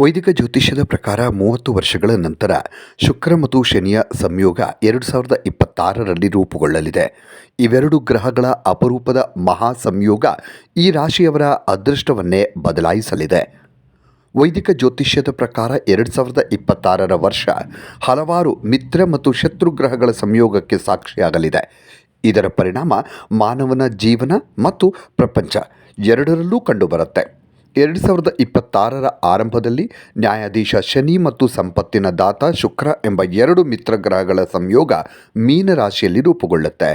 ವೈದಿಕ ಜ್ಯೋತಿಷ್ಯದ ಪ್ರಕಾರ ಮೂವತ್ತು ವರ್ಷಗಳ ನಂತರ ಶುಕ್ರ ಮತ್ತು ಶನಿಯ ಸಂಯೋಗ ಎರಡು ಸಾವಿರದ ಇಪ್ಪತ್ತಾರರಲ್ಲಿ ರೂಪುಗೊಳ್ಳಲಿದೆ. ಇವೆರಡು ಗ್ರಹಗಳ ಅಪರೂಪದ ಮಹಾ ಸಂಯೋಗ ಈ ರಾಶಿಯವರ ಅದೃಷ್ಟವನ್ನೇ ಬದಲಾಯಿಸಲಿದೆ. ವೈದಿಕ ಜ್ಯೋತಿಷ್ಯದ ಪ್ರಕಾರ ಎರಡು ಸಾವಿರದ ಇಪ್ಪತ್ತಾರರ ವರ್ಷ ಹಲವಾರು ಮಿತ್ರ ಮತ್ತು ಶತ್ರು ಗ್ರಹಗಳ ಸಂಯೋಗಕ್ಕೆ ಸಾಕ್ಷಿಯಾಗಲಿದೆ. ಇದರ ಪರಿಣಾಮ ಮಾನವನ ಜೀವನ ಮತ್ತು ಪ್ರಪಂಚ ಎರಡರಲ್ಲೂ ಕಂಡುಬರುತ್ತೆ. ಎರಡು ಸಾವಿರದ ಇಪ್ಪತ್ತಾರರ ಆರಂಭದಲ್ಲಿ ನ್ಯಾಯಾಧೀಶ ಶನಿ ಮತ್ತು ಸಂಪತ್ತಿನ ದಾತ ಶುಕ್ರ ಎಂಬ ಎರಡು ಮಿತ್ರ ಗ್ರಹಗಳ ಸಂಯೋಗ ಮೀನರಾಶಿಯಲ್ಲಿ ರೂಪುಗೊಳ್ಳುತ್ತೆ.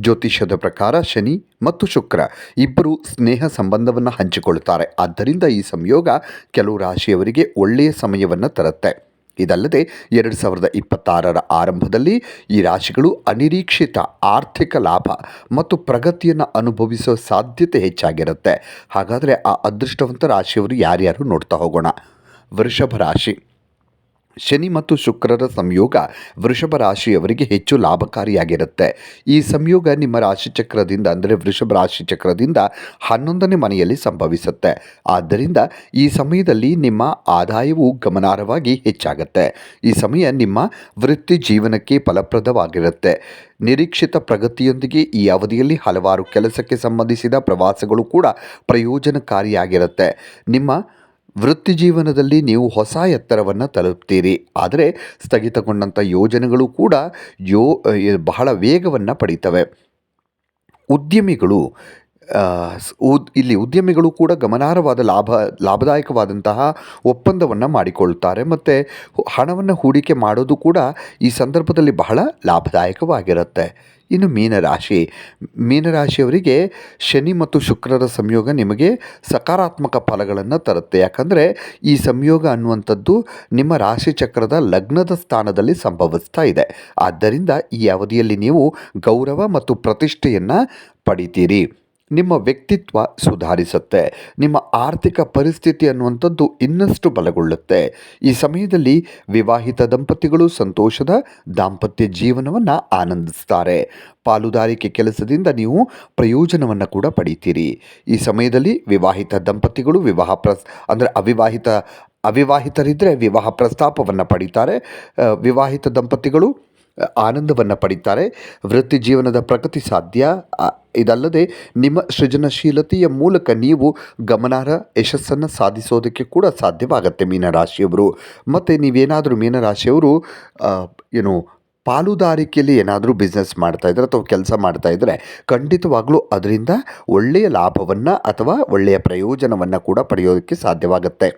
ಜ್ಯೋತಿಷ್ಯದ ಪ್ರಕಾರ ಶನಿ ಮತ್ತು ಶುಕ್ರ ಇಬ್ಬರು ಸ್ನೇಹ ಸಂಬಂಧವನ್ನು ಹಂಚಿಕೊಳ್ಳುತ್ತಾರೆ. ಆದ್ದರಿಂದ ಈ ಸಂಯೋಗ ಕೆಲವು ರಾಶಿಯವರಿಗೆ ಒಳ್ಳೆಯ ಸಮಯವನ್ನು ತರುತ್ತೆ. ಇದಲ್ಲದೆ ಎರಡು ಸಾವಿರದ ಇಪ್ಪತ್ತಾರರ ಆರಂಭದಲ್ಲಿ ಈ ರಾಶಿಗಳು ಅನಿರೀಕ್ಷಿತ ಆರ್ಥಿಕ ಲಾಭ ಮತ್ತು ಪ್ರಗತಿಯನ್ನು ಅನುಭವಿಸುವ ಸಾಧ್ಯತೆ ಹೆಚ್ಚಾಗಿರುತ್ತೆ. ಹಾಗಾದರೆ ಆ ಅದೃಷ್ಟವಂತ ರಾಶಿಯವರು ಯಾರ್ಯಾರು ನೋಡ್ತಾ ಹೋಗೋಣ. ವೃಷಭ ರಾಶಿ. ಶನಿ ಮತ್ತು ಶುಕ್ರರ ಸಂಯೋಗ ವೃಷಭ ರಾಶಿಯವರಿಗೆ ಹೆಚ್ಚು ಲಾಭಕಾರಿಯಾಗಿರುತ್ತೆ. ಈ ಸಂಯೋಗ ನಿಮ್ಮ ರಾಶಿಚಕ್ರದಿಂದ, ಅಂದರೆ ವೃಷಭ ರಾಶಿ ಚಕ್ರದಿಂದ ಹನ್ನೊಂದನೇ ಮನೆಯಲ್ಲಿ ಸಂಭವಿಸುತ್ತೆ. ಆದ್ದರಿಂದ ಈ ಸಮಯದಲ್ಲಿ ನಿಮ್ಮ ಆದಾಯವು ಗಮನಾರ್ಹವಾಗಿ ಹೆಚ್ಚಾಗುತ್ತೆ. ಈ ಸಮಯ ನಿಮ್ಮ ವೃತ್ತಿ ಜೀವನಕ್ಕೆ ಫಲಪ್ರದವಾಗಿರುತ್ತೆ. ನಿರೀಕ್ಷಿತ ಪ್ರಗತಿಯೊಂದಿಗೆ ಈ ಅವಧಿಯಲ್ಲಿ ಹಲವಾರು ಕೆಲಸಕ್ಕೆ ಸಂಬಂಧಿಸಿದ ಪ್ರವಾಸಗಳು ಕೂಡ ಪ್ರಯೋಜನಕಾರಿಯಾಗಿರುತ್ತೆ. ನಿಮ್ಮ ವೃತ್ತಿ ಜೀವನದಲ್ಲಿ ನೀವು ಹೊಸ ಎತ್ತರವನ್ನು ತಲುಪ್ತೀರಿ. ಆದರೆ ಸ್ಥಗಿತಗೊಂಡಂಥ ಯೋಜನೆಗಳು ಕೂಡ ಯೋ, ಬಹಳ ವೇಗವನ್ನು ಪಡೀತವೆ. ಉದ್ಯಮಿಗಳು ಇಲ್ಲಿ ಉದ್ಯಮಿಗಳು ಕೂಡ ಗಮನಾರ್ಹವಾದ ಲಾಭ, ಲಾಭದಾಯಕವಾದಂತಹ ಒಪ್ಪಂದವನ್ನು ಮಾಡಿಕೊಳ್ಳುತ್ತಾರೆ ಮತ್ತು ಹಣವನ್ನು ಹೂಡಿಕೆ ಮಾಡೋದು ಕೂಡ ಈ ಸಂದರ್ಭದಲ್ಲಿ ಬಹಳ ಲಾಭದಾಯಕವಾಗಿರುತ್ತೆ. ಇನ್ನು ಮೀನರಾಶಿ, ಮೀನರಾಶಿಯವರಿಗೆ ಶನಿ ಮತ್ತು ಶುಕ್ರರ ಸಂಯೋಗ ನಿಮಗೆ ಸಕಾರಾತ್ಮಕ ಫಲಗಳನ್ನು ತರುತ್ತೆ. ಯಾಕಂದರೆ ಈ ಸಂಯೋಗ ಅನ್ನುವಂಥದ್ದು ನಿಮ್ಮ ರಾಶಿ ಚಕ್ರದ ಲಗ್ನದ ಸ್ಥಾನದಲ್ಲಿ ಸಂಭವಿಸ್ತಾ ಇದೆ. ಆದ್ದರಿಂದ ಈ ಅವಧಿಯಲ್ಲಿ ನೀವು ಗೌರವ ಮತ್ತು ಪ್ರತಿಷ್ಠೆಯನ್ನು ಪಡಿತೀರಿ. ನಿಮ್ಮ ವ್ಯಕ್ತಿತ್ವ ಸುಧಾರಿಸುತ್ತೆ. ನಿಮ್ಮ ಆರ್ಥಿಕ ಪರಿಸ್ಥಿತಿ ಅನ್ನುವಂಥದ್ದು ಇನ್ನಷ್ಟು ಬಲಗೊಳ್ಳುತ್ತೆ. ಈ ಸಮಯದಲ್ಲಿ ವಿವಾಹಿತ ದಂಪತಿಗಳು ಸಂತೋಷದ ದಾಂಪತ್ಯ ಜೀವನವನ್ನು ಆನಂದಿಸ್ತಾರೆ. ಪಾಲುದಾರಿಕೆ ಕೆಲಸದಿಂದ ನೀವು ಪ್ರಯೋಜನವನ್ನು ಕೂಡ ಪಡೀತೀರಿ. ಈ ಸಮಯದಲ್ಲಿ ವಿವಾಹಿತ ದಂಪತಿಗಳು ವಿವಾಹ ಪ್ರಸ್, ಅಂದರೆ ಅವಿವಾಹಿತ ಅವಿವಾಹಿತರಿದ್ದರೆ ವಿವಾಹ ಪ್ರಸ್ತಾಪವನ್ನು ಪಡಿತಾರೆ. ವಿವಾಹಿತ ದಂಪತಿಗಳು ಆನಂದವನ್ನು ಪಡೀತಾರೆ. ವೃತ್ತಿ ಜೀವನದ ಪ್ರಗತಿ ಸಾಧ್ಯ. ಇದಲ್ಲದೆ ನಿಮ್ಮ ಸೃಜನಶೀಲತೆಯ ಮೂಲಕ ನೀವು ಗಮನಾರ್ಹ ಯಶಸ್ಸನ್ನು ಸಾಧಿಸೋದಕ್ಕೆ ಕೂಡ ಸಾಧ್ಯವಾಗುತ್ತೆ ಮೀನರಾಶಿಯವರು. ಮತ್ತು ನೀವೇನಾದರೂ ಮೀನರಾಶಿಯವರು ಏನು, ಪಾಲುದಾರಿಕೆಯಲ್ಲಿ ಏನಾದರೂ ಬಿಸ್ನೆಸ್ ಮಾಡ್ತಾ ಇದ್ದರೆ ಅಥವಾ ಕೆಲಸ ಮಾಡ್ತಾ ಇದ್ದರೆ ಖಂಡಿತವಾಗ್ಲೂ ಅದರಿಂದ ಒಳ್ಳೆಯ ಲಾಭವನ್ನು ಅಥವಾ ಒಳ್ಳೆಯ ಪ್ರಯೋಜನವನ್ನು ಕೂಡ ಪಡೆಯೋದಕ್ಕೆ ಸಾಧ್ಯವಾಗುತ್ತೆ.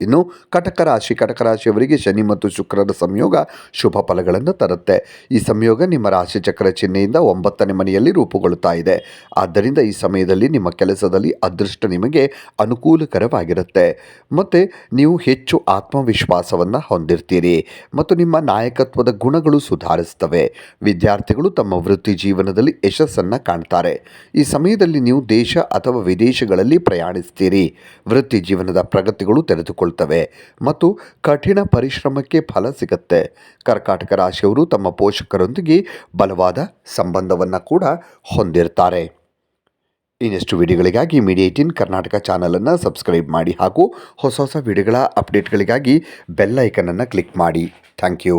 ಇನ್ನು ಕಟಕ ರಾಶಿ ಕಟಕ ರಾಶಿಯವರಿಗೆ ಶನಿ ಮತ್ತು ಶುಕ್ರದ ಸಂಯೋಗ ಶುಭ ಫಲಗಳನ್ನು ತರುತ್ತೆ. ಈ ಸಂಯೋಗ ನಿಮ್ಮ ರಾಶಿ ಚಕ್ರ ಚಿಹ್ನೆಯಿಂದ ಒಂಬತ್ತನೇ ಮನೆಯಲ್ಲಿ ರೂಪುಗೊಳ್ಳುತ್ತಾ ಇದೆ. ಆದ್ದರಿಂದ ಈ ಸಮಯದಲ್ಲಿ ನಿಮ್ಮ ಕೆಲಸದಲ್ಲಿ ಅದೃಷ್ಟ ನಿಮಗೆ ಅನುಕೂಲಕರವಾಗಿರುತ್ತೆ. ಮತ್ತು ನೀವು ಹೆಚ್ಚು ಆತ್ಮವಿಶ್ವಾಸವನ್ನು ಹೊಂದಿರ್ತೀರಿ ಮತ್ತು ನಿಮ್ಮ ನಾಯಕತ್ವದ ಗುಣಗಳು ಸುಧಾರಿಸ್ತವೆ. ವಿದ್ಯಾರ್ಥಿಗಳು ತಮ್ಮ ವೃತ್ತಿ ಜೀವನದಲ್ಲಿ ಯಶಸ್ಸನ್ನು ಕಾಣ್ತಾರೆ. ಈ ಸಮಯದಲ್ಲಿ ನೀವು ದೇಶ ಅಥವಾ ವಿದೇಶಗಳಲ್ಲಿ ಪ್ರಯಾಣಿಸ್ತೀರಿ. ವೃತ್ತಿ ಜೀವನದ ಪ್ರಗತಿಗಳು ತೆರೆದುಕೊಳ್ತವೆ ಮತ್ತು ಕಠಿಣ ಪರಿಶ್ರಮಕ್ಕೆ ಫಲ ಸಿಗುತ್ತೆ. ಕರ್ಕಾಟಕ ರಾಶಿಯವರು ತಮ್ಮ ಪೋಷಕರೊಂದಿಗೆ ಬಲವಾದ ಸಂಬಂಧವನ್ನು ಕೂಡ ಹೊಂದಿರ್ತಾರೆ. ಇನ್ನಷ್ಟು ವಿಡಿಯೋಗಳಿಗಾಗಿ ಮೀಡಿಯಾ ಏಯ್ಟೀನ್ ಕರ್ನಾಟಕ ಚಾನಲನ್ನು ಸಬ್ಸ್ಕ್ರೈಬ್ ಮಾಡಿ ಹಾಗೂ ಹೊಸ ಹೊಸ ವಿಡಿಯೋಗಳ ಅಪ್ಡೇಟ್ಗಳಿಗಾಗಿ ಬೆಲ್ ಐಕನನ್ನು ಕ್ಲಿಕ್ ಮಾಡಿ. Thank you.